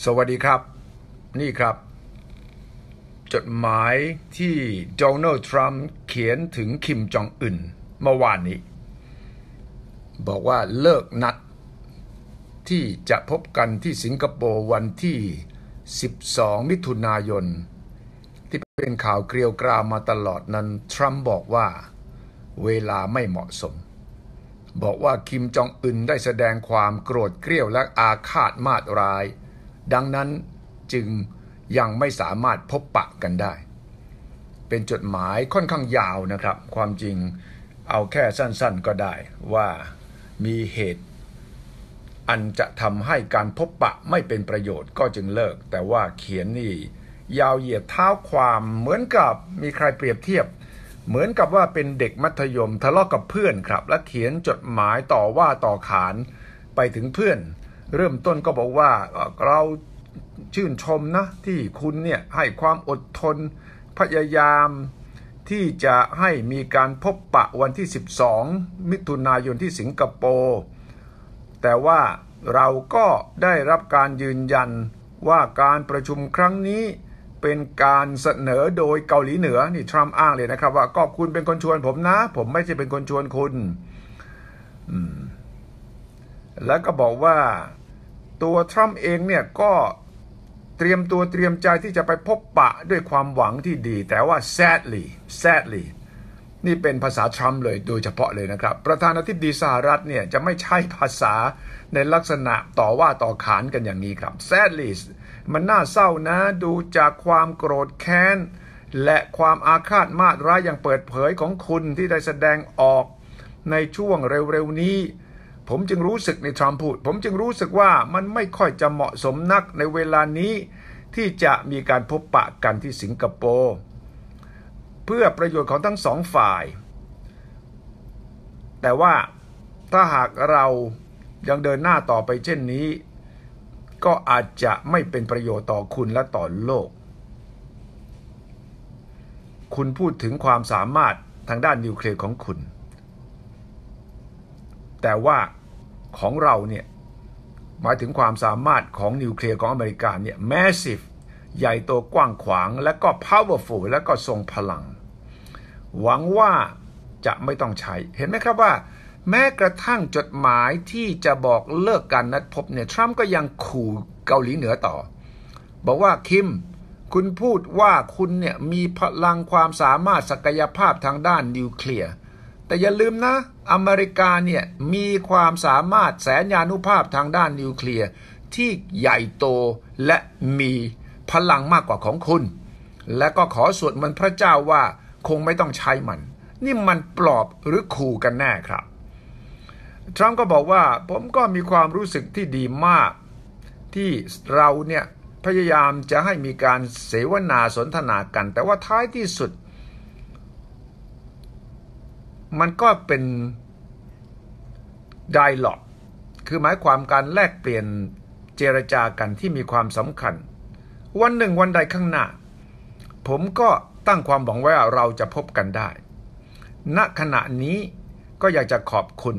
สวัสดีครับ นี่ครับ จดหมายที่โดนัลด์ทรัมป์เขียนถึงคิมจองอึนเมื่อวานนี้ บอกว่าเลิกนัด ที่จะพบกันที่สิงคโปร์วันที่ 12 มิถุนายน ที่เป็นข่าวเกลียวกราวมาตลอดนั้น ทรัมป์บอกว่าเวลาไม่เหมาะสม บอกว่าคิมจองอึนได้แสดงความโกรธเกรี้ยวและอาฆาตมาตราย ดังนั้นจึงยังไม่สามารถพบปะกันได้ เป็นจดหมายค่อนข้างยาวนะครับ ความจริงเอาแค่สั้นๆก็ได้ว่ามีเหตุอันจะทำให้การพบปะไม่เป็นประโยชน์ก็จึงเลิก แต่ว่าเขียนนี่ยาวเหยียดเท้าความเหมือนกับมีใครเปรียบเทียบ เหมือนกับว่าเป็นเด็กมัธยมทะเลาะกับเพื่อนครับ และเขียนจดหมายต่อว่าต่อขานไปถึงเพื่อน เริ่มต้นก็บอกว่าเราชื่นชมนะที่คุณเนี่ยให้ความอดทนพยายามที่จะให้มีการพบปะวันที่ 12 มิถุนายนที่สิงคโปร์แต่ว่าเราก็ได้รับการยืนยันว่าการประชุมครั้งนี้เป็นการเสนอโดยเกาหลีเหนือนี่ทรัมป์อ้างเลยนะครับ ว่าก็คุณเป็นคนชวนผมนะ ผมไม่ใช่เป็นคนชวนคุณ แล้วก็บอกว่า ตัวทรัมป์เองเนี่ยก็เตรียมตัวเตรียมใจที่จะไปพบปะด้วยความหวังที่ดี แต่ว่า sadly sadly นี่เป็นภาษาทรัมป์เลยโดยเฉพาะเลยนะครับ ประธานาธิบดีสหรัฐเนี่ยจะไม่ใช้ภาษาในลักษณะต่อว่าต่อขานกันอย่างนี้ครับ sadly มันน่าเศร้านะดูจากความโกรธแค้น และความอาฆาตมาตร้ายอย่างเปิดเผยของคุณที่ได้แสดงออกในช่วงเร็วๆนี้ ผมจึงรู้สึกในทรัมป์พูด ผมจึงรู้สึกว่ามันไม่ค่อยจะเหมาะสมนักในเวลานี้ที่จะมีการพบปะกันที่สิงคโปร์เพื่อประโยชน์ของทั้งสองฝ่าย แต่ว่าถ้าหากเรายังเดินหน้าต่อไปเช่นนี้ ก็อาจจะไม่เป็นประโยชน์ต่อคุณและต่อโลก คุณพูดถึงความสามารถทางด้านนิวเคลียร์ของคุณ แต่ว่า ของเราเนี่ยหมายถึงความสามารถของนิวเคลียร์ของอเมริกาเนี่ย massive ใหญ่โตกว้างขวาง และก็ powerful และก็ทรงพลัง หวังว่าจะไม่ต้องใช้ เห็นไหมครับว่า แม้กระทั่งจดหมายที่จะบอกเลิกการนัดพบเนี่ยทรัมป์ก็ยังขู่เกาหลีเหนือต่อ บอกว่าคิมคุณพูดว่าคุณเนี่ยมีพลังความสามารถศักยภาพทางด้านนิวเคลียร์ แต่อย่าลืมนะ อเมริกาเนี่ยมีความสามารถแสนยานุภาพทางด้านนิวเคลียร์ที่ใหญ่โตและมีพลังมากกว่าของคุณ และก็ขอสวดมนต์พระเจ้าว่าคงไม่ต้องใช้มัน นี่มันปลอบหรือขู่กันแน่ครับ ทรัมป์ก็บอกว่าผมก็มีความรู้สึกที่ดีมาก ที่เราเนี่ยพยายามจะให้มีการเสวนาสนทนากัน แต่ว่าท้ายที่สุด มันก็เป็นไดล็อกคือหมายความการแลกเปลี่ยนเจรจากันที่มีความสำคัญ วันหนึ่งวันใดข้างหน้า ผมก็ตั้งความหวังไว้ว่าเราจะพบกันได้ ณขณะนี้ก็อยากจะขอบคุณ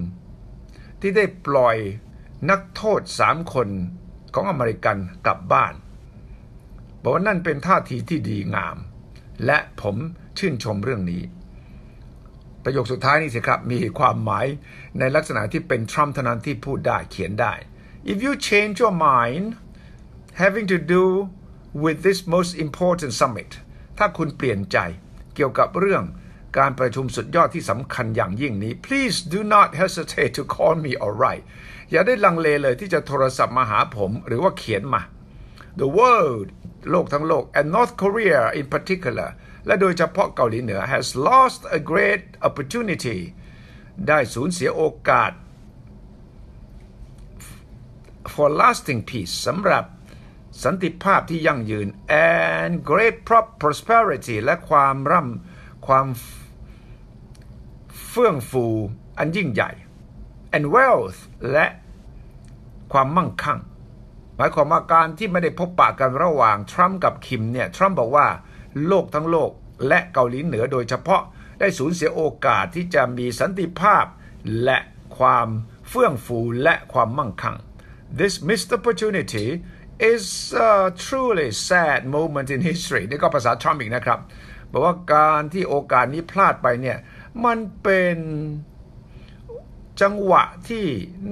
ที่ได้ปล่อยนักโทษสามคนของอเมริกันกลับบ้านบอกว่านั่นเป็นท่าทีที่ดีงาม และผมชื่นชมเรื่องนี้ ประโยคสุดท้ายนี่สิครับ มีความหมายในลักษณะที่เป็นทรัมป์เท่านั้นที่พูดได้เขียนได้ if you change your mind having to do with this most important summit ถ้าคุณเปลี่ยนใจเกี่ยวกับเรื่องการประชุมสุดยอดที่สำคัญอย่างยิ่งนี้ please do not hesitate to call me or write อย่าได้ลังเลเลยที่จะโทรศัพท์มาหาผมหรือว่าเขียนมา the world โลกทั้งโลก and North Korea in particular และโดยเฉพาะเกาหลีเหนือ has lost a great opportunity ได้สูญเสียโอกาส for lasting peace สำหรับสันติภาพที่ยั่งยืน and great prosperity และความร่ำความเฟื่องฟูอันยิ่งใหญ่ and wealth และความมั่งคั่ง หมายความว่าการที่ไม่ได้พบปะกันระหว่างทรัมป์กับคิมเนี่ยทรัมป์บอกว่า โลกทั้งโลก และเกาหลีเหนือโดยเฉพาะได้สูญเสียโอกาสที่จะมีสันติภาพ และความเฟื่องฟูและความมั่งคั่ง This missed opportunity is a truly sad moment in history นี่ก็ภาษาทรัมป์อีกนะครับบอกว่าการที่โอกาสนี้พลาดไปเนี่ยมันเป็นจังหวะที่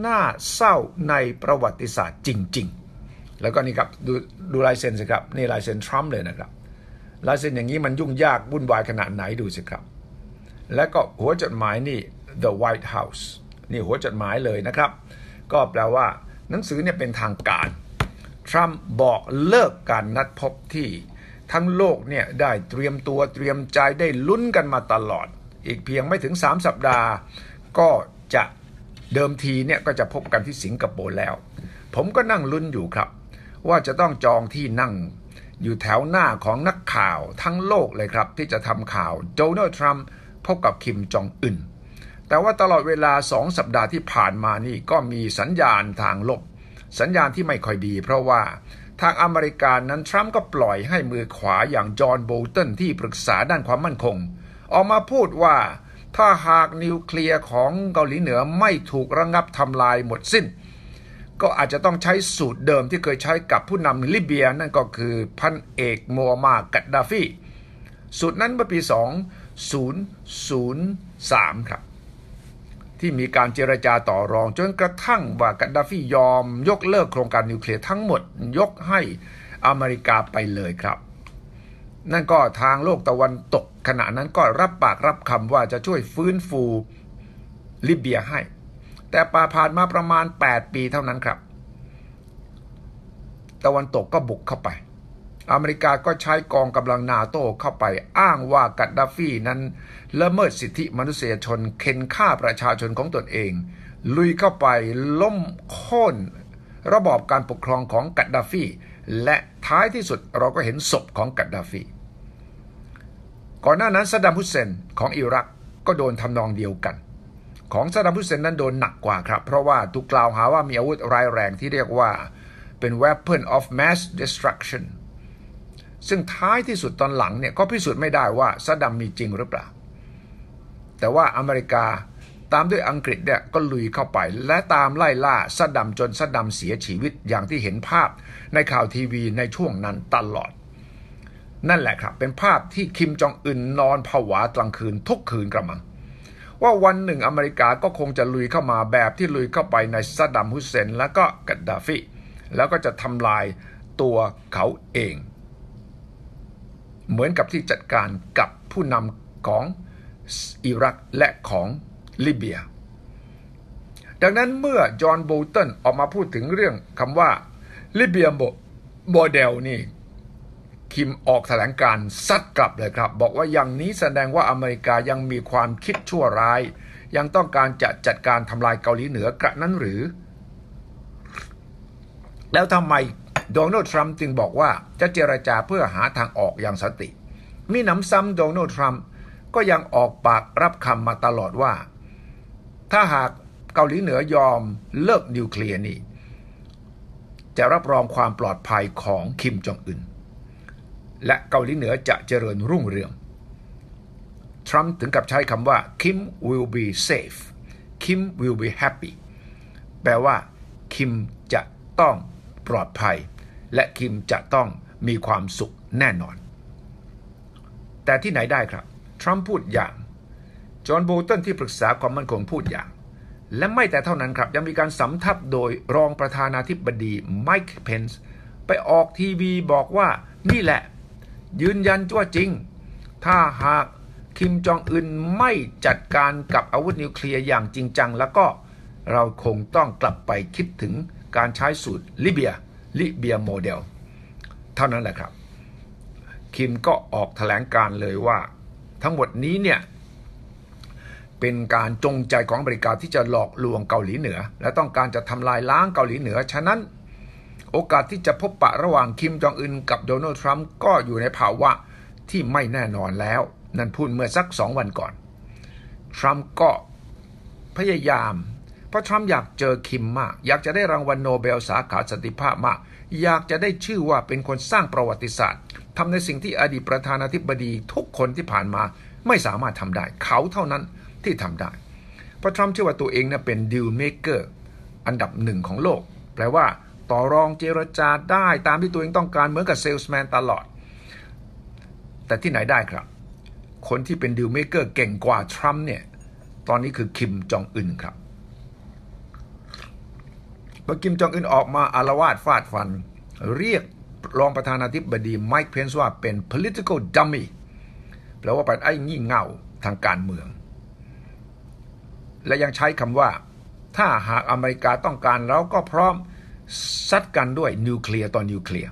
น่าเศร้าในประวัติศาสตร์จริง ๆ แล้วก็นี่ครับดูดูลายเซ็นสิครับ นี่ลายเซ็นทรัมป์เลยนะครับ ลายเซ็นอย่างนี้มันยุ่งยากวุ่นวายขนาดไหนดูสิครับ แล้วก็หัวจดหมายนี่ the White House นี่หัวจดหมายเลยนะครับ ก็แปลว่า หนังสือเนี่ยเป็นทางการ ทรัมป์บอกเลิกการนัดพบที่ ทั้งโลกเนี่ยได้เตรียมตัวเตรียมใจได้ลุ้นกันมาตลอด อีกเพียงไม่ถึง 3 สัปดาห์ ก็จะเดิมทีเนี่ยก็จะพบกันที่สิงคโปร์แล้ว ผมก็นั่งลุ้นอยู่ครับ ว่าจะต้องจองที่นั่ง อยู่แถวหน้าของนักข่าวทั้งโลกเลยครับ ที่จะทำข่าวโดนัลด์ทรัมป์พบกับคิมจองอึนแต่ว่าตลอดเวลาสองสัปดาห์ที่ผ่านมานี่ก็มีสัญญาณทางลบ สัญญาณที่ไม่ค่อยดี เพราะว่าทางอเมริกานั้นทรัมป์ก็ปล่อยให้มือขวาอย่างจอห์นโบลตันที่ปรึกษาด้านความมั่นคง ออกมาพูดว่าถ้าหากนิวเคลียร์ของเกาหลีเหนือไม่ถูกระงงับทำลายหมดสิ้น ก็อาจจะต้องใช้สูตรเดิมที่เคยใช้กับผู้นำลิเบียนั่นก็คือพันเอกโมอามากัดดาฟีสูตรนั้นเมื่อปี 2003 ครับ ที่มีการเจรจาต่อรองจนกระทั่งว่ากัดดาฟียอมยกเลิกโครงการนิวเคลียร์ทั้งหมดยกให้อเมริกาไปเลยครับ นั่นก็ทางโลกตะวันตกขณะนั้นก็รับปากรับคำว่าจะช่วยฟื้นฟูลิเบียให้ แต่ปาผ่านมาประมาณ 8 ปีเท่านั้นครับ ตะวันตกก็บุกเข้าไป อเมริกาก็ใช้กองกำลังนาโต้เข้าไป อ้างว่ากัดดาฟีนั้นละเมิดสิทธิมนุษยชนเข็นฆ่าประชาชนของตนเอง ลุยเข้าไปล้มโค่นระบอบการปกครองของกัดดาฟีและท้ายที่สุดเราก็เห็นศพของกัดดาฟี ก่อนหน้านั้นซัดดัมฮุสเซนของอิรักก็โดนทำนองเดียวกัน ของซัดดัมฮุสเซนนั้นโดนหนักกว่าครับ เพราะว่าถูกกล่าวหาว่ามีอาวุธร้ายแรงที่เรียกว่าเป็น weapon of mass destruction ซึ่งท้ายที่สุดตอนหลังเนี่ยก็พิสูจน์ไม่ได้ว่าซัดดัมมีจริงหรือเปล่า แต่ว่าอเมริกาตามด้วยอังกฤษเนี่ยก็ลุยเข้าไป และตามไล่ล่าซัดดัมจนซัดดัมเสียชีวิตอย่างที่เห็นภาพในข่าวทีวีในช่วงนั้นตลอด นั่นแหละครับเป็นภาพที่คิมจองอึนนอนผวากลางคืนทุกคืนกระมัง ว่าวันหนึ่งอเมริกาก็คงจะลุยเข้ามาแบบที่ลุยเข้าไปในซัดดัมฮุสเซนและก็กัดดาฟีแล้วก็จะทำลายตัวเขาเอง เหมือนกับที่จัดการกับผู้นำของอิรักและของลิเบีย ดังนั้นเมื่อจอห์นโบลตันออกมาพูดถึงเรื่องคำว่าลิเบียโมเดลนี่ คิมออกแถลงการซัดกลับเลยครับ บอกว่าอย่างนี้แสดงว่าอเมริกายังมีความคิดชั่วร้าย ยังต้องการจะจัดการทำลายเกาหลีเหนือกระนั้นหรือ แล้วทำไมโดนัลด์ทรัมป์จึงบอกว่าจะเจรจาเพื่อหาทางออกอย่างสติ มีหนำซ้ำโดนัลด์ทรัมป์ก็ยังออกปากรับคำมาตลอดว่า ถ้าหากเกาหลีเหนือยอมเลิกนิวเคลียร์นี่ จะรับรองความปลอดภัยของคิมจองอึน และเกาหลีเหนือจะเจริญรุ่งเรือง ทรัมป์ถึงกับใช้คำว่า Kim will be safe Kim will be happy แปลว่า คิมจะต้องปลอดภัย และคิมจะต้องมีความสุขแน่นอน แต่ที่ไหนได้ครับ ทรัมป์พูดอย่าง จอห์นโบลตันที่ปรึกษาความมั่นคงพูดอย่าง และไม่แต่เท่านั้นครับ ยังมีการสำทับโดยรองประธานาธิบดีไมค์เพนส์ไปออกทีวีบอกว่านี่แหละ ยืนยันว่าจริง ถ้าหากคิมจองอึนไม่จัดการกับอาวุธนิวเคลียร์อย่างจริงจัง แล้วก็เราคงต้องกลับไปคิดถึงการใช้สูตรลิเบียลิเบียโมเดล เท่านั้นแหละครับ คิมก็ออกแถลงการเลยว่า ทั้งหมดนี้เนี่ยเป็นการจงใจของอเมริกาที่จะหลอกลวงเกาหลีเหนือ และต้องการจะทำลายล้างเกาหลีเหนือ ฉะนั้น โอกาสที่จะพบปะระหว่างคิมจองอึนกับโดนัลด์ทรัมป์ก็อยู่ในภาวะที่ไม่แน่นอนแล้ว นั่นพูดเมื่อสักสองวันก่อน ทรัมป์ก็พยายาม เพราะทรัมป์อยากเจอคิมมาก อยากจะได้รางวัลโนเบลสาขาสันติภาพมาก อยากจะได้ชื่อว่าเป็นคนสร้างประวัติศาสตร์ทำในสิ่งที่อดีตประธานาธิบดีทุกคนที่ผ่านมาไม่สามารถทำได้ เขาเท่านั้นที่ทำได้ เพราะทรัมป์เชื่อว่าตัวเองเนี่ยเป็นดิลเมเกอร์อันดับหนึ่งของโลก แปลว่า ต่อรองเจรจาได้ตามที่ตัวเองต้องการเหมือนกับเซลส์แมนตลอด แต่ที่ไหนได้ครับ คนที่เป็นดิวเมเกอร์เก่งกว่าทรัมป์เนี่ยตอนนี้คือคิมจองอึนครับพอคิมจองอึนออกมาอารวาสฟาดฟัน เรียกรองประธานาธิบดีไมค์เพนส์ว่าเป็น political dummy แปลว่าเป็นไอ้งี่เง่าทางการเมือง และยังใช้คำว่า ถ้าหากอเมริกาต้องการเราก็พร้อม ซัดกันด้วยนิวเคลียร์ต่อนิวเคลียร์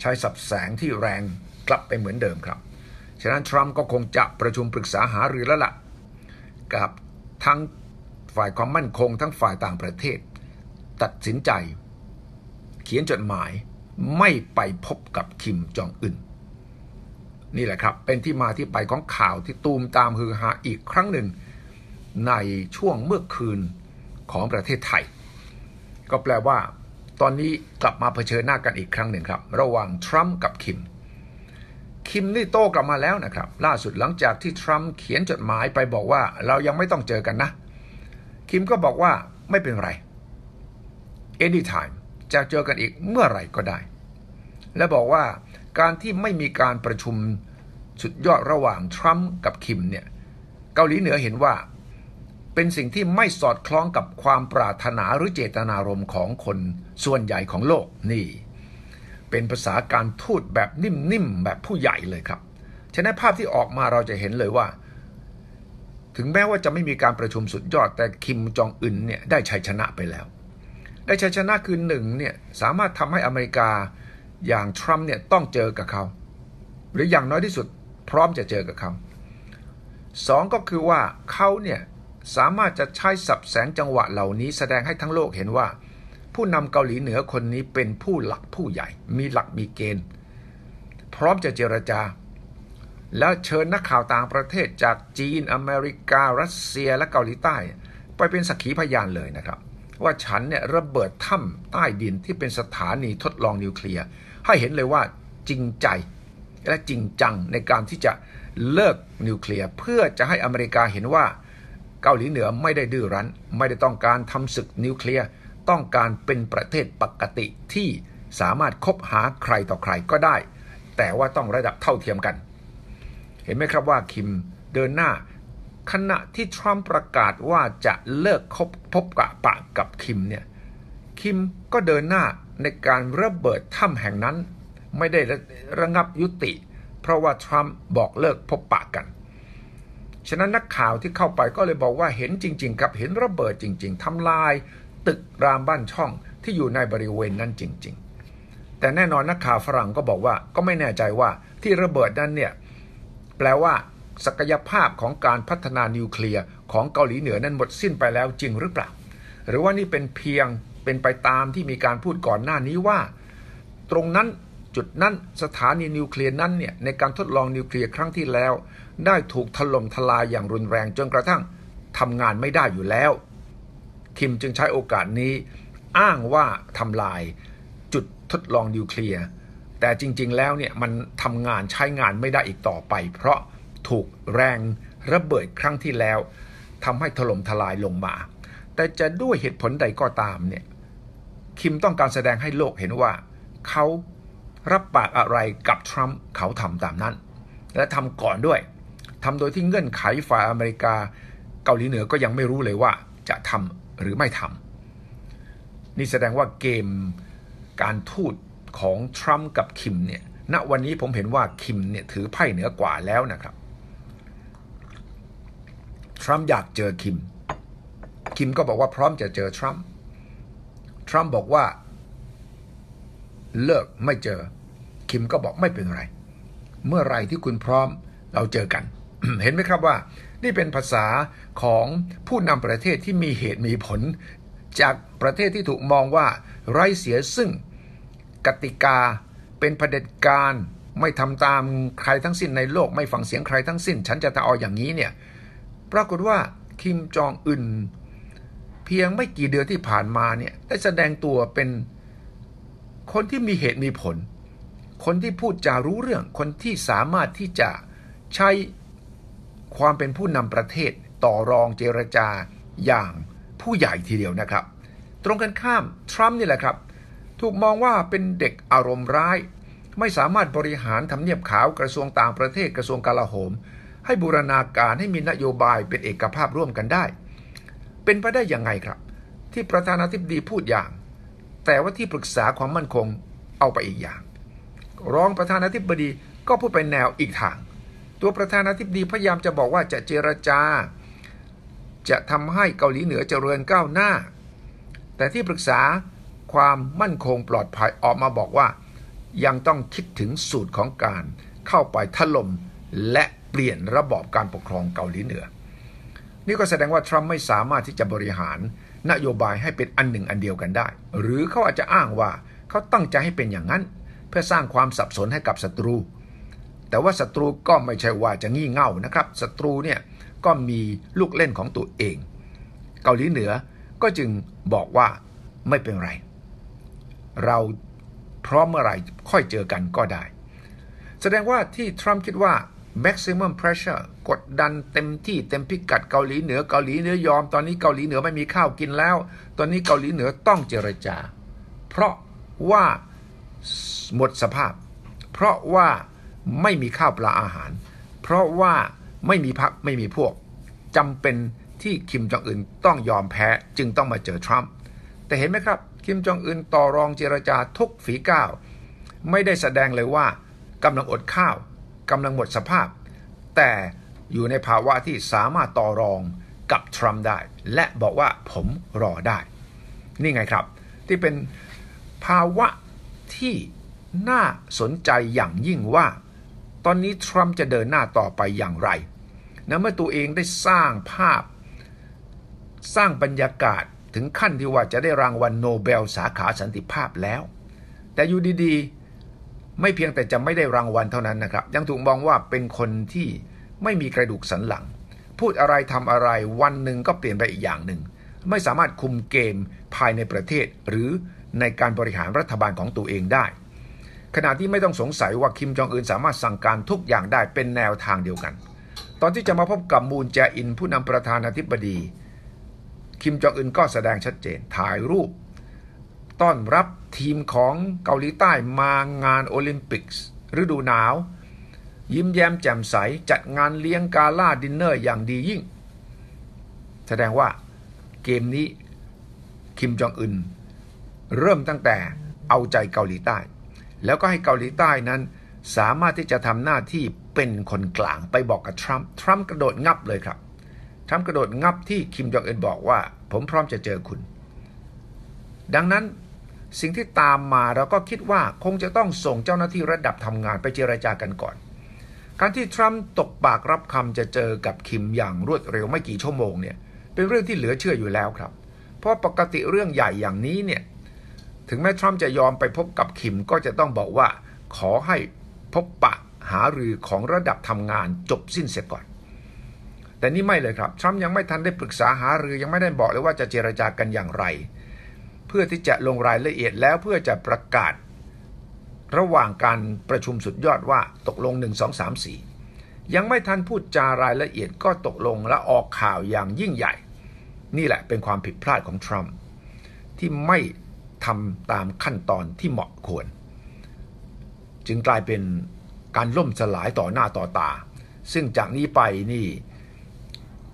ใช้สับแสงที่แรงกลับไปเหมือนเดิมครับ ฉะนั้นทรัมป์ก็คงจะประชุมปรึกษาหารือแล้วละ่ะ กับทั้งฝ่ายความมั่นคงทั้งฝ่ายต่างประเทศ ตัดสินใจ เขียนจดหมายไม่ไปพบกับคิมจองอึนนี่แหละครับ เป็นที่มาที่ไปของข่าวที่ตูมตามฮือฮาอีกครั้งหนึ่ง ในช่วงเมื่อคืนของประเทศไทย ก็แปลว่า ตอนนี้กลับมาเผชิญหน้ากันอีกครั้งหนึ่งครับ ระหว่างทรัมป์กับคิม คิมนี่โต้กลับมาแล้วนะครับ ล่าสุดหลังจากที่ทรัมป์เขียนจดหมายไปบอกว่าเรายังไม่ต้องเจอกันนะ คิมก็บอกว่าไม่เป็นไร anytime จะเจอกันอีกเมื่อไหร่ก็ได้ และบอกว่าการที่ไม่มีการประชุมสุดยอดระหว่างทรัมป์กับคิมเนี่ยเกาหลีเหนือเห็นว่า เป็นสิ่งที่ไม่สอดคล้องกับความปรารถนาหรือเจตนารมณ์ของคนส่วนใหญ่ของโลกนี่ เป็นภาษาการทูตแบบนิ่มๆแบบผู้ใหญ่เลยครับ ฉะนั้นภาพที่ออกมาเราจะเห็นเลยว่า ถึงแม้ว่าจะไม่มีการประชุมสุดยอดแต่คิมจองอึนเนี่ยได้ชัยชนะไปแล้ว ได้ชัยชนะคือหนึ่งเนี่ยสามารถทำให้อเมริกาอย่างทรัมป์เนี่ยต้องเจอกับเขา หรืออย่างน้อยที่สุดพร้อมจะเจอกับเขาสองก็คือว่าเขาเนี่ย สามารถจะใช้สับแสงจังหวะเหล่านี้แสดงให้ทั้งโลกเห็นว่า ผู้นำเกาหลีเหนือคนนี้เป็นผู้หลักผู้ใหญ่ มีหลักมีเกณฑ์ พร้อมจะเจรจา แล้วเชิญนักข่าวต่างประเทศจากจีน อเมริกา รัสเซียและเกาหลีใต้ ไปเป็นสักขีพยานเลยนะครับ ว่าฉันเนี่ยระเบิดถ้ำใต้ดินที่เป็นสถานีทดลองนิวเคลียร์ให้เห็นเลยว่าจริงใจและจริงจังในการที่จะเลิกนิวเคลียร์เพื่อจะให้อเมริกาเห็นว่า กาหลีเหนือไม่ได้ดื้อรั้น ไม่ได้ต้องการทำศึกนิวเคลียร์ต้องการเป็นประเทศปกติที่สามารถคบหาใครต่อใครก็ได้ แต่ว่าต้องระดับเท่าเทียมกัน เห็นไหมครับว่าคิมเดินหน้า ขณะที่ทรัมป์ประกาศว่าจะเลิกคบพบกะปะกับคิมเนี่ยคิมก็เดินหน้าในการระเบิดถ้ำแห่งนั้น ไม่ได้ระงับยุติ เพราะว่าทรัมป์บอกเลิกพบปะกัน ฉะนั้นนักข่าวที่เข้าไปก็เลยบอกว่าเห็นจริงๆกับเห็นระเบิดจริง ๆทำลายตึกรามบ้านช่องที่อยู่ในบริเวณนั้นจริง ๆ แต่แน่นอนนักข่าวฝรั่งก็บอกว่าก็ไม่แน่ใจว่าที่ระเบิดนั้นเนี่ยแปลว่าศักยภาพของการพัฒนานิวเคลียร์ของเกาหลีเหนือนั้นหมดสิ้นไปแล้วจริงหรือเปล่า หรือว่านี่เป็นเพียงเป็นไปตามที่มีการพูดก่อนหน้านี้ว่า ตรงนั้นจุดนั้นสถานีนิวเคลียร์นั้นเนี่ยในการทดลองนิวเคลียร์ครั้งที่แล้ว ได้ถูกถล่มทลายอย่างรุนแรงจนกระทั่งทำงานไม่ได้อยู่แล้ว คิมจึงใช้โอกาสนี้ อ้างว่าทำลายจุดทดลองนิวเคลียร์แต่จริง ๆ แล้วเนี่ยมันทำงานใช้งานไม่ได้อีกต่อไป เพราะถูกแรงระเบิดครั้งที่แล้วทำให้ถล่มทลายลงมา แต่จะด้วยเหตุผลใดก็ตามเนี่ยคิมต้องการแสดงให้โลกเห็นว่า เขารับปากอะไรกับทรัมป์เขาทำตามนั้น และทำก่อนด้วย ทำโดยที่เงื่อนไขฝ่ายอเมริกา เกาหลีเหนือก็ยังไม่รู้เลยว่าจะทำหรือไม่ทำนี่แสดงว่าเกมการทูตของทรัมป์กับคิมเนี่ยณวันนี้ผมเห็นว่าคิมเนี่ยถือไพ่เหนือกว่าแล้วนะครับ ทรัมป์อยากเจอคิม คิมก็บอกว่าพร้อมจะเจอทรัมป์ ทรัมป์บอกว่า เลิกไม่เจอ คิมก็บอกไม่เป็นไร เมื่อไรที่คุณพร้อมเราเจอกัน เห็นไหมครับว่า นี่เป็นภาษาของผู้นำประเทศที่มีเหตุมีผล จากประเทศที่ถูกมองว่า ไร้เสียซึ่งกติกาเป็นเผด็จการไม่ทำตามใครทั้งสิ้นในโลก ไม่ฟังเสียงใครทั้งสิ้น ฉันจะเอาอย่างนี้เนี่ยปรากฏว่าคิมจองอึนเพียงไม่กี่เดือนที่ผ่านมาเนี่ยได้แสดงตัวเป็นคนที่มีเหตุมีผล คนที่พูดจารู้เรื่อง คนที่สามารถที่จะใช้ ความเป็นผู้นำประเทศต่อรองเจรจาอย่างผู้ใหญ่ทีเดียวนะครับ ตรงกันข้ามทรัมป์นี่แหละครับ ถูกมองว่าเป็นเด็กอารมณ์ร้าย ไม่สามารถบริหารทำเนียบขาวกระทรวงต่างประเทศกระทรวงกลาโหม ให้บูรณาการให้มีนโยบายเป็นเอกภาพร่วมกันได้ เป็นไปได้ยังไงครับ ที่ประธานาธิบดีพูดอย่าง แต่ว่าที่ปรึกษาความมั่นคงเอาไปอีกอย่าง รองประธานาธิบดีก็พูดไปแนวอีกทาง ตัวประธานาธิบดีพยายามจะบอกว่าจะเจรจา จะทำให้เกาหลีเหนือเจริญก้าวหน้า แต่ที่ปรึกษาความมั่นคงปลอดภัยออกมาบอกว่า ยังต้องคิดถึงสูตรของการเข้าไปถล่มและเปลี่ยนระบอบการปกครองเกาหลีเหนือ นี่ก็แสดงว่าทรัมป์ไม่สามารถที่จะบริหารนโยบายให้เป็นอันหนึ่งอันเดียวกันได้ หรือเขาอาจจะอ้างว่าเขาตั้งใจให้เป็นอย่างนั้น เพื่อสร้างความสับสนให้กับศัตรู แต่ว่าศัตรูก็ไม่ใช่ว่าจะงี่เง่านะครับศัตรูเนี่ยก็มีลูกเล่นของตัวเอง เกาหลีเหนือก็จึงบอกว่าไม่เป็นไร เราพร้อมเมื่อไหร่ค่อยเจอกันก็ได้ แสดงว่าที่ทรัมป์คิดว่า maximum pressure กดดันเต็มที่เต็มพิกัดเกาหลีเหนือเกาหลีเหนือยอม ตอนนี้เกาหลีเหนือไม่มีข้าวกินแล้ว ตอนนี้เกาหลีเหนือต้องเจรจา เพราะว่าหมดสภาพ เพราะว่า ไม่มีข้าวปลาอาหาร เพราะว่าไม่มีพักไม่มีพวกจำเป็นที่คิมจองอึนต้องยอมแพ้จึงต้องมาเจอทรัมป์แต่เห็นไหมครับ คิมจองอึนต่อรองเจรจาทุกฝีก้าว ไม่ได้แสดงเลยว่ากำลังอดข้าวกำลังหมดสภาพ แต่อยู่ในภาวะที่สามารถต่อรองกับทรัมป์ได้ และบอกว่าผมรอได้ นี่ไงครับ ที่เป็นภาวะที่น่าสนใจอย่างยิ่งว่า ตอนนี้ทรัมป์จะเดินหน้าต่อไปอย่างไรนะเมื่อตัวเองได้สร้างภาพ สร้างบรรยากาศถึงขั้นที่ว่าจะได้รางวัลโนเบลสาขาสันติภาพแล้ว แต่อยู่ดีๆ ไม่เพียงแต่จะไม่ได้รางวัลเท่านั้นนะครับ ยังถูกมองว่าเป็นคนที่ไม่มีกระดูกสันหลัง พูดอะไรทำอะไรวันหนึ่งก็เปลี่ยนไปอีกอย่างหนึ่ง ไม่สามารถคุมเกมภายในประเทศ หรือในการบริหารรัฐบาลของตัวเองได้ ขณะที่ไม่ต้องสงสัยว่าคิมจองอึนสามารถสั่งการทุกอย่างได้เป็นแนวทางเดียวกัน ตอนที่จะมาพบกับมูนแจอินผู้นำประธานาธิบดี คิมจองอึนก็แสดงชัดเจนถ่ายรูป ต้อนรับทีมของเกาหลีใต้มางานโอลิมปิกฤดูหนาว ยิ้มแย้มแจ่มใสจัดงานเลี้ยงกาล่าดินเนอร์อย่างดียิ่ง แสดงว่าเกมนี้คิมจองอึนเริ่มตั้งแต่เอาใจเกาหลีใต้ แล้วก็ให้เกาหลีใต้นั้น สามารถที่จะทำหน้าที่เป็นคนกลางไปบอกกับทรัมป์ทรัมป์กระโดดงับเลยครับทรัมป์กระโดดงับที่คิมจองอึนบอกว่า ผมพร้อมจะเจอคุณ ดังนั้นสิ่งที่ตามมาเราก็คิดว่าคงจะต้องส่งเจ้าหน้าที่ระดับทำงานไปเจรจากันก่อน การที่ทรัมป์ตกปากรับคำจะเจอกับคิมอย่างรวดเร็วไม่กี่ชั่วโมงเนี่ยเป็นเรื่องที่เหลือเชื่ออยู่แล้วครับ เพราะปกติเรื่องใหญ่อย่างนี้เนี่ย ถึงแม้ทรัมป์จะยอมไปพบกับคิมก็จะต้องบอกว่า ขอให้พบปะหารือของระดับทำงานจบสิ้นเสร็จก่อน แต่นี่ไม่เลยครับทรัมป์ยังไม่ทันได้ปรึกษาหารือยังไม่ได้บอกเลยว่าจะเจรจากันอย่างไร เพื่อที่จะลงรายละเอียดแล้วเพื่อจะประกาศ ระหว่างการประชุมสุดยอดว่าตกลง 1 2 3 4 ยังไม่ทันพูดจารายละเอียดก็ตกลงและออกข่าวอย่างยิ่งใหญ่ นี่แหละเป็นความผิดพลาดของทรัมป์ที่ไม่ ทำตามขั้นตอนที่เหมาะควร จึงกลายเป็นการล่มสลายต่อหน้าต่อตา ซึ่งจากนี้ไปนี่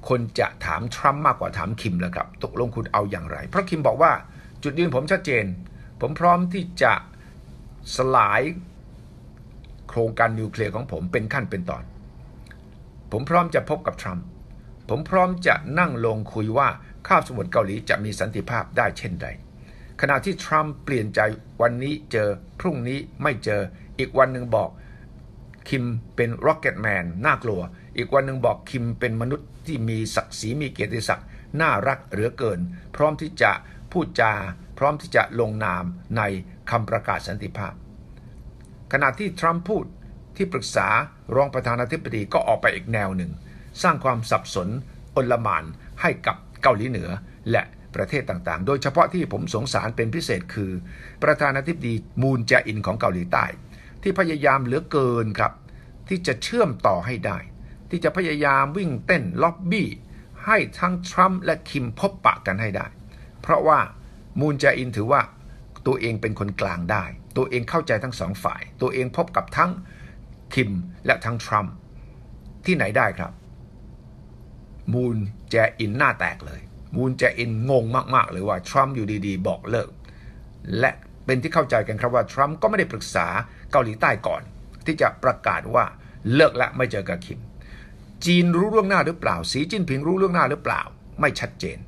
คนจะถามทรัมป์มากกว่าถามคิมแล้วครับ ตกลงคุณเอาอย่างไร เพราะคิมบอกว่าจุดยืนผมชัดเจน ผมพร้อมที่จะสลายโครงการนิวเคลียร์ของผมเป็นขั้นเป็นตอน ผมพร้อมจะพบกับทรัมป์ผมพร้อมจะนั่งลงคุยว่าข้าวสมุทรเกาหลีจะมีสันติภาพได้เช่นใด ขณะที่ทรัมป์เปลี่ยนใจวันนี้เจอพรุ่งนี้ไม่เจอ อีกวันหนึ่งบอกคิมเป็นร็อกเก็ตแมนน่ากลัว อีกวันหนึ่งบอกคิมเป็นมนุษย์ที่มีศักดิ์ศรีมีเกียรติศักดิ์น่ารักเหลือเกิน พร้อมที่จะพูดจา พร้อมที่จะลงนามในคำประกาศสันติภาพ ขณะที่ทรัมป์พูดที่ปรึกษารองประธานาธิบดีก็ออกไปอีกแนวหนึ่ง สร้างความสับสนอนลมานให้กับเกาหลีเหนือและ ประเทศต่างๆ โดยเฉพาะที่ผมสงสารเป็นพิเศษคือ ประธานาธิบดีมูนแจอินของเกาหลีใต้ ที่พยายามเหลือเกินครับ ที่จะเชื่อมต่อให้ได้ ที่จะพยายามวิ่งเต้นล็อบบี้ ให้ทั้งทรัมป์และคิมพบปะกันให้ได้ เพราะว่ามูนแจอินถือว่าตัวเองเป็นคนกลางได้ ตัวเองเข้าใจทั้งสองฝ่าย ตัวเองพบกับทั้งคิมและทั้งทรัมป์ที่ไหนได้ครับ มูนแจอินหน้าแตกเลย มูนแจอินงงมากๆเลยว่าทรัมป์อยู่ดีๆ บอกเลิก และเป็นที่เข้าใจกันครับว่าทรัมป์ก็ไม่ได้ปรึกษาเกาหลีใต้ก่อน ที่จะประกาศว่าเลิกและไม่เจอกับคิม จีนรู้เรื่องหน้าหรือเปล่า สีจิ้นผิงรู้เรื่องหน้าหรือเปล่า ไม่ชัดเจน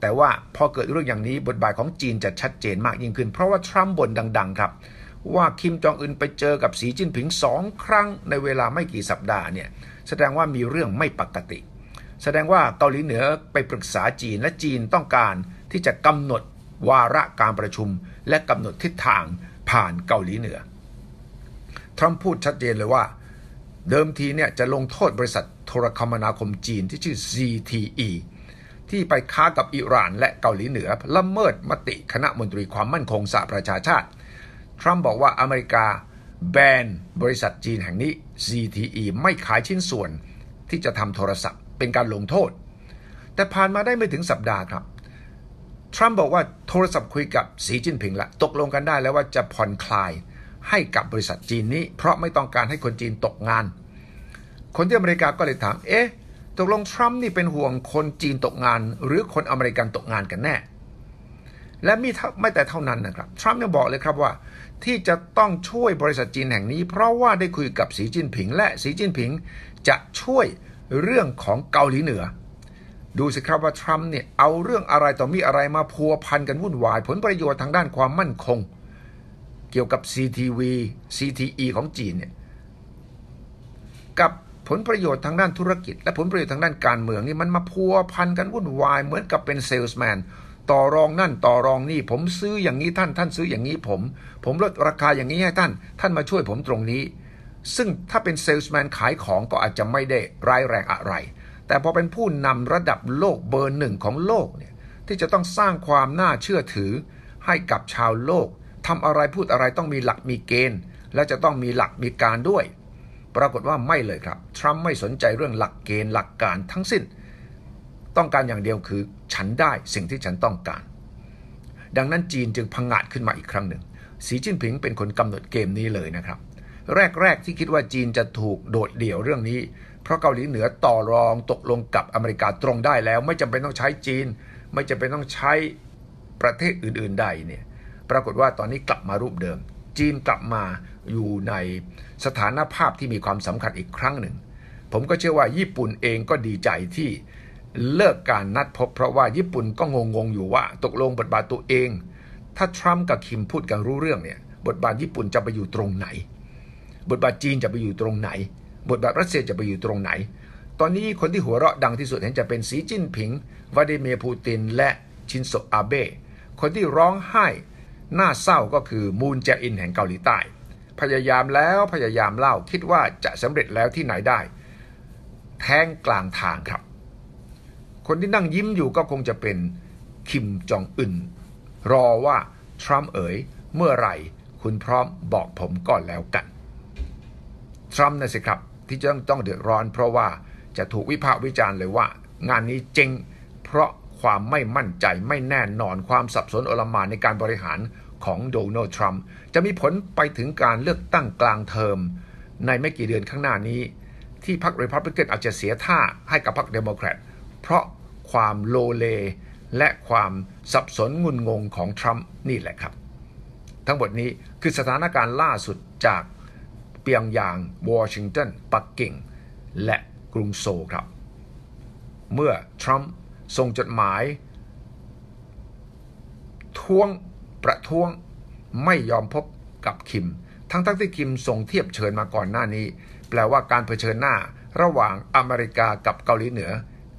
แต่ว่าพอเกิดเรื่องอย่างนี้บทบาทของจีนจะชัดเจนมากยิ่งขึ้น เพราะว่าทรัมป์บ่นดัง ๆ ครับ ว่าคิมจองอึนไปเจอกับสีจิ้นผิงสองครั้งในเวลาไม่กี่สัปดาห์เนี่ยแสดงว่ามีเรื่องไม่ปกติ แสดงว่าเกาหลีเหนือไปปรึกษาจีนและจีนต้องการที่จะกำหนดวาระการประชุม และกำหนดทิศทางผ่านเกาหลีเหนือ ทรัมป์พูดชัดเจนเลยว่า เดิมทีเนี่ยจะลงโทษบริษัทโทรคมนาคมจีนที่ชื่อ ZTE ที่ไปค้ากับอิหร่านและเกาหลีเหนือละเมิดมติคณะมนตรีความมั่นคงสหประชาชาติ ทรัมป์บอกว่าอเมริกาแบนบริษัทจีนแห่งนี้ ZTE ไม่ขายชิ้นส่วนที่จะทำโทรศัพท์ เป็นการลงโทษ แต่ผ่านมาได้ไม่ถึงสัปดาห์ครับทรัมป์บอกว่าโทรศัพท์คุยกับสีจิ้นผิงละตกลงกันได้แล้วว่าจะผ่อนคลายให้กับบริษัทจีนนี้ เพราะไม่ต้องการให้คนจีนตกงาน คนที่อเมริกาก็เลยถาม เอ๊ะ ตกลงทรัมป์นี่เป็นห่วงคนจีนตกงาน หรือคนอเมริกันตกงานกันแน่ และมีไม่แต่เท่านั้นนะครับ ทรัมป์ยังบอกเลยครับว่า ที่จะต้องช่วยบริษัทจีนแห่งนี้ เพราะว่าได้คุยกับสีจิ้นผิง และสีจิ้นผิงจะช่วย เรื่องของเกาหลีเหนือ ดูสิครับว่าทรัมป์เนี่ยเอาเรื่องอะไรต่อมีอะไรมาพัวพันกันวุ่นวาย ผลประโยชน์ทางด้านความมั่นคง เกี่ยวกับ CTV CTE ของจีนเนี่ยกับผลประโยชน์ทางด้านธุรกิจ และผลประโยชน์ทางด้านการเมืองนี่มันมาพัวพันกันวุ่นวายเหมือนกับเป็นเซลส์แมนต่อรองนั่นต่อรองนี่ ผมซื้ออย่างนี้ท่านท่านซื้ออย่างนี้ผม ผมลดราคาอย่างนี้ให้ท่าน ท่านมาช่วยผมตรงนี้ ซึ่งถ้าเป็นเซลส์แมนขายของก็อาจจะไม่ได้ร้ายแรงอะไร แต่พอเป็นผู้นำระดับโลกเบอร์หนึ่งของโลกเนี่ยที่จะต้องสร้างความน่าเชื่อถือ ให้กับชาวโลกทำอะไรพูดอะไรต้องมีหลักมีเกณฑ์ และจะต้องมีหลักมีการด้วย ปรากฏว่าไม่เลยครับ ทรัมป์ไม่สนใจเรื่องหลักเกณฑ์หลักการทั้งสิ้น ต้องการอย่างเดียวคือ ฉันได้สิ่งที่ฉันต้องการ ดังนั้นจีนจึงพังงาดขึ้นมาอีกครั้งหนึ่ง สีจิ้นผิงเป็นคนกำหนดเกมนี้เลยนะครับ แรก ๆ ที่คิดว่าจีนจะถูกโดดเดี่ยวเรื่องนี้ เพราะเกาหลีเหนือต่อรองตกลงกับอเมริกาตรงได้แล้ว ไม่จำเป็นต้องใช้จีน ไม่จำเป็นต้องใช้ประเทศอื่น ๆ ใดเนี่ยปรากฏว่าตอนนี้กลับมารูปเดิม จีนกลับมาอยู่ในสถานภาพที่มีความสำคัญอีกครั้งหนึ่ง ผมก็เชื่อว่าญี่ปุ่นเองก็ดีใจที่เลิกการนัดพบ เพราะว่าญี่ปุ่นก็งงๆอยู่ว่าตกลงบทบาทตัวเอง ถ้าทรัมป์กับคิมพูดกันรู้เรื่องเนี่ยบทบาทญี่ปุ่นจะไปอยู่ตรงไหน บทบาทจีนจะไปอยู่ตรงไหน บทบาทรัสเซียจะไปอยู่ตรงไหน ตอนนี้คนที่หัวเราะดังที่สุดเห็นจะเป็นสีจิ้นผิง วลาดิเมียร์ปูติน และชินโซอาเบะคนที่ร้องไห้หน้าเศร้าก็คือมูนแจอินแห่งเกาหลีใต้ พยายามแล้วพยายามเล่าคิดว่าจะสำเร็จแล้วที่ไหนได้ แทงกลางทางครับ คนที่นั่งยิ้มอยู่ก็คงจะเป็นคิมจองอึนรอว่าทรัมป์เอ๋ยเมื่อไหร่ คุณพร้อมบอกผมก่อนแล้วกัน ทรัมป์นะสิครับ ที่จะต้องต้องเดือดร้อน เพราะว่าจะถูกวิพากษ์วิจารณ์เลยว่า งานนี้เจ๊งเพราะความไม่มั่นใจไม่แน่นอนความสับสนอลหมานในการบริหารของโดนัลด์ทรัมป์จะมีผลไปถึงการเลือกตั้งกลางเทอม ในไม่กี่เดือนข้างหน้านี้ ที่พรรครีพับลิกันอาจจะเสียท่าให้กับพรรคเดโมแครตเพราะความโลเลและความสับสนงุนงงของทรัมป์นี่แหละครับ ทั้งหมดนี้คือสถานการณ์ล่าสุดจาก เปียงยาง วอชิงตัน ปักกิ่ง และกรุงโซลครับ เมื่อทรัมป์ส่งจดหมาย ท้วงประท้วงไม่ยอมพบกับคิม ทั้งทั้งที่คิมส่งเทียบเชิญมาก่อนหน้านี้ แปลว่าการเผชิญหน้าระหว่างอเมริกากับเกาหลีเหนือ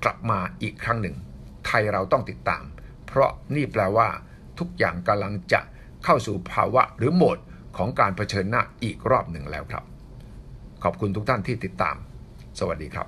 กลับมาอีกครั้งหนึ่ง ไทยเราต้องติดตาม เพราะนี่แปลว่าทุกอย่างกำลังจะเข้าสู่ภาวะหรือโหมด ของการเผชิญหน้าอีกรอบหนึ่งแล้วครับ ขอบคุณทุกท่านที่ติดตาม สวัสดีครับ